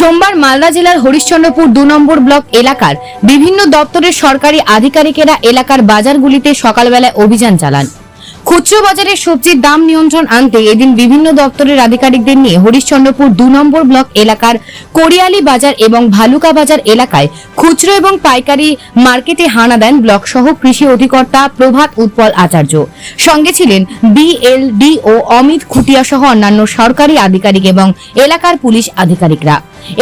সোমবার মালদা জেলার হরিশ্চন্দ্রপুর দু নম্বর ব্লক এলাকার বিভিন্ন দপ্তরের সরকারি আধিকারিকেরা এলাকার বাজারগুলিতে সকালবেলায় অভিযান চালান। খুচরো বাজারে সবজির দাম নিয়ন্ত্রণ আনতে এদিন বিভিন্ন দপ্তরের আধিকারিকদের নিয়ে হরিশ্চন্দ্রপুর দু নম্বর ব্লক এলাকার কোরিয়ালি বাজার এবং ভালুকা বাজার এলাকায় খুচরো এবং পাইকারি মার্কেটে হানা দেন ব্লক সহ কৃষি অধিকর্তা প্রভাত উৎপল আচার্য। সঙ্গে ছিলেন বিএলডি ও অমিত খুটিয়া সহ অন্যান্য সরকারি আধিকারিক এবং এলাকার পুলিশ আধিকারিকরা।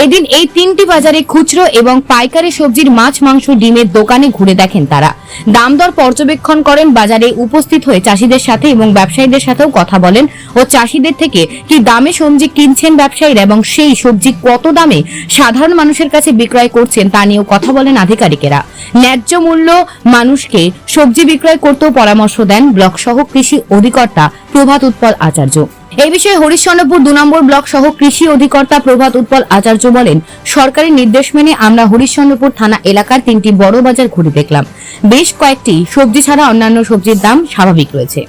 এদিন এই তিনটি বাজারে খুচরো এবং পাইকারি সবজির মাছ, মাংস, ডিমের দোকানে ঘুরে দেখেন তারা। দাম দর পর্যবেক্ষণ করেন বাজারে উপস্থিত হয়ে চাষিদের সাথে এবং ব্যবসায়ীদের সাথেও কথা বলেন ও চাষিদের থেকে কি দামে সবজি কিনছেন ব্যবসায়ীরা এবং সেই সবজি কত দামে সাধারণ মানুষের কাছে বিক্রয় করছেন তা নিয়েও কথা বলেন আধিকারিকেরা। ন্যায্য মূল্য মানুষকে সবজি বিক্রয় করতেও পরামর্শ দেন ব্লক সহ কৃষি অধিকর্তা প্রভাত উৎপল আচার্য। এই বিষয়ে হরিশ্চন্দ্রপুর দু নম্বর ব্লক সহ কৃষি অধিকর্তা প্রভাত উৎপল আচার্য বলেন, সরকারি নির্দেশ মেনে আমরা হরিশ্চন্দ্রপুর থানা এলাকার তিনটি বড় বাজার ঘুরে দেখলাম। বেশ কয়েকটি সবজি ছাড়া অন্যান্য সবজির দাম স্বাভাবিক রয়েছে।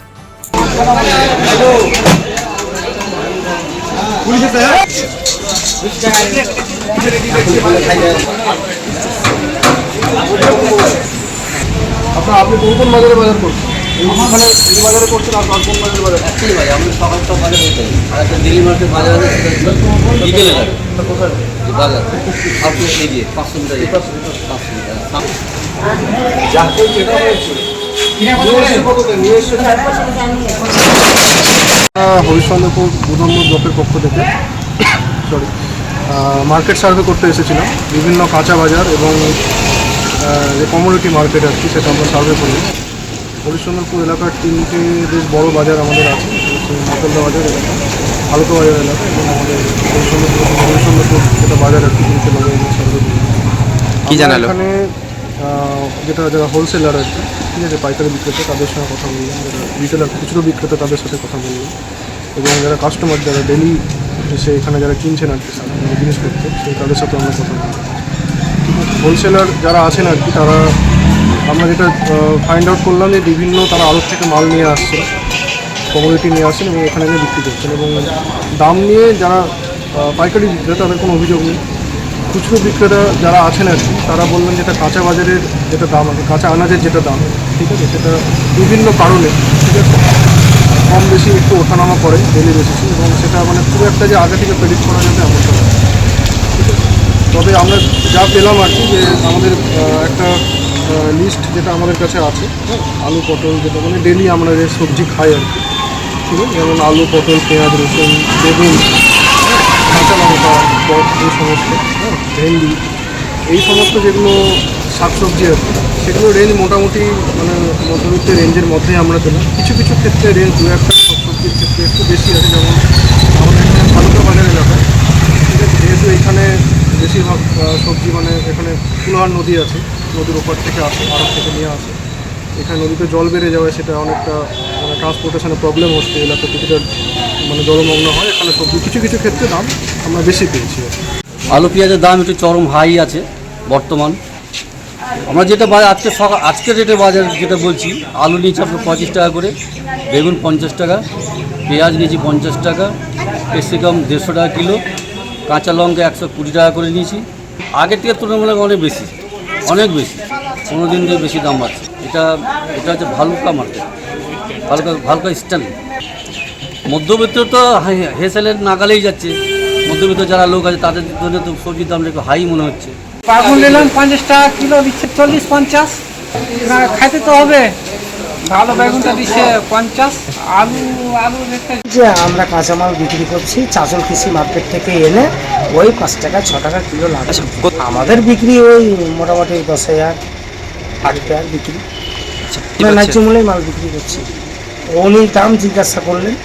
আপনি কোন বাজারে বাজার করছেন। এই বাজারে করছেন আর আর কোন বাজারে বাজার? একটাই ভাই আমি সকাল সব বাজার হয়ে যাই। আর একটা দিল্লি মার্কেট বাজার আছে সেটা বিকেলে লাগে কোথায়? এই বাজার। আপনি এই যে পাঁচশো মিটার পাঁচশো মিটার যাকে যেটা হয়েছে নিয়ে এসে কততে নিয়ে এসে হরিশ্চন্দ্রপুর দু ব্লকের পক্ষ থেকে সরি মার্কেট সার্ভে করতে এসেছিলাম। বিভিন্ন কাঁচা বাজার এবং যে কমোডিটি মার্কেট আর কি সেটা আমরা সার্ভে করি হরিশ্চন্দ্রপুর এলাকার তিনটে বেশ বড় বাজার আমাদের আছে মাতলদা বাজার এলাকা ভালুকা বাজার এলাকা এবং আমাদের হরিশ্চন্দ্রপুর হরিশ্চন্দ্রপুর যেটা বাজার আর কি তিনটে বাজার কি জানালো? এখানে যেটা যারা হোলসেলার আর কি ঠিক আছে পাইকারি বিক্রেতা তাদের সঙ্গে কথা বললাম যারা রিটেলার খুচরো বিক্রেতা তাদের সাথে কথা বললাম। এবং যারা কাস্টমার যারা ডেলি এসে এখানে যারা কিনছেন আর কি জিনিসপত্র সেই তাদের সাথে আমরা কথা বললাম। হোলসেলার যারা আছেন আর কি তারা আমরা যেটা ফাইন্ড আউট করলাম যে বিভিন্ন তারা আড়ত থেকে মাল নিয়ে আসছে কমোডিটি নিয়ে আসছেন এবং এখানে এনে বিক্রি করছেন এবং দাম নিয়ে যারা পাইকারি বিক্রেতা তাদের কোনো অভিযোগ নেই। খুচরো বিক্রেতা যারা আছেন আর কি, তারা বললেন যেটা কাঁচা বাজারের যেটা দাম আছে কাঁচা আনাজের যেটা দাম, ঠিক আছে? সেটা বিভিন্ন কারণে, ঠিক আছে? কম বেশি একটু ওঠানামা করে ডেলি বেসিসে এবং সেটা মানে খুব একটা যে আগে থেকে প্রেডিক্ট করা যাবে এমনটা নয় ঠিক আছে? তবে আমরা যা পেলাম আর কি যে আমাদের একটা লিস্ট যেটা আমাদের কাছে আছে হ্যাঁ, আলু পটল যেটা মানে ডেলি আমরা যে সবজি খাই আর কি। আছে? যেমন আলু পটল পেঁয়াজ রসুন বেগুন হ্যাঁ, কাঁচা লঙ্কা পট এই সমস্ত হ্যাঁ ভেন্ডি এই সমস্ত যেগুলো শাকসবজি কি সেগুলো রেঞ্জ মোটামুটি মানে মধ্যবিত্ত রেঞ্জের মধ্যেই আমরা পেলাম কিছু কিছু ক্ষেত্রে রেঞ্জ দু একটা সব সবজির ক্ষেত্রে একটু বেশি আছে যেমন আমাদের এখানে ভালুকা বাজার এলাকায় ঠিক আছে? যেহেতু এখানে বেশিরভাগ সবজি মানে এখানে কুলহার নদী আছে। নদীর ওপর থেকে আসে আড়ত থেকে নিয়ে আসে। এখানে নদীতে জল বেড়ে যাওয়ায় সেটা অনেকটা মানে ট্রান্সপোর্টেশনে প্রবলেম হচ্ছে। এলাকা কিছুটা মানে জলমগ্ন হয়। এখানে সবজি কিছু কিছু ক্ষেত্রে দাম আমরা বেশি পেয়েছি। আলু পেঁয়াজের দাম একটু চরম হাই আছে বর্তমান। আমরা যেটা বাজার, আজকে সকাল, আজকের রেটে বাজার যেটা বলছি, আলু নিয়েছি আপনার পঁচিশ টাকা করে, বেগুন পঞ্চাশ টাকা, পেঁয়াজ নিয়েছি পঞ্চাশ টাকা, ক্যাপসিকাম দেড়শো টাকা কিলো, কাঁচা লঙ্কা একশো কুড়ি টাকা করে নিয়েছি। আগের থেকে তুলনামূলক অনেক বেশি। অনেক বেশি কোনো দিন দিয়ে বেশি দাম বাড়ছে এটা এটা হচ্ছে ভালুকা মার্কেট ভালুকা ভালুকা স্ট্যান্ড। মধ্যবিত্ত তো হে- হেসেলের নাগালেই যাচ্ছে। মধ্যবিত্ত যারা লোক আছে তাদের জন্য তো সবজির দামটা একটু হাই মনে হচ্ছে। পাগুন নিলাম পঞ্চাশ টাকা কিলো দিচ্ছে চল্লিশ পঞ্চাশ। খাইতে তো হবে। ভালো বেগুনটা দিচ্ছে পঞ্চাশ। আলু আলু যে আমরা কাঁচামাল বিক্রি করছি চাঁচল কৃষি মার্কেট থেকে এনে ওই পাঁচ টাকা ছ টাকা কিলো লাগে আমাদের বিক্রি ওই মোটামুটি দশ হাজার আট টাকার বিক্রি। আমরা ন্যায্য মূল্যে মাল বিক্রি করছি। উনি দাম জিজ্ঞাসা করলেন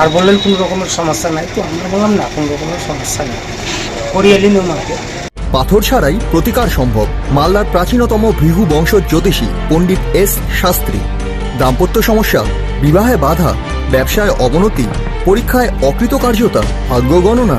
আর বললেন কোনো রকমের সমস্যা নাই। তো আমরা বললাম না কোনো রকমের সমস্যা নেই। Koriali new market. পাথর ছাড়াই প্রতিকার সম্ভব। মালদার প্রাচীনতম ভৃহু বংশ জ্যোতিষী পণ্ডিত এস শাস্ত্রী। দাম্পত্য সমস্যা বিবাহে বাধা ব্যবসায় অবনতি পরীক্ষায় অকৃতকার্যতা ভাগ্য গণনা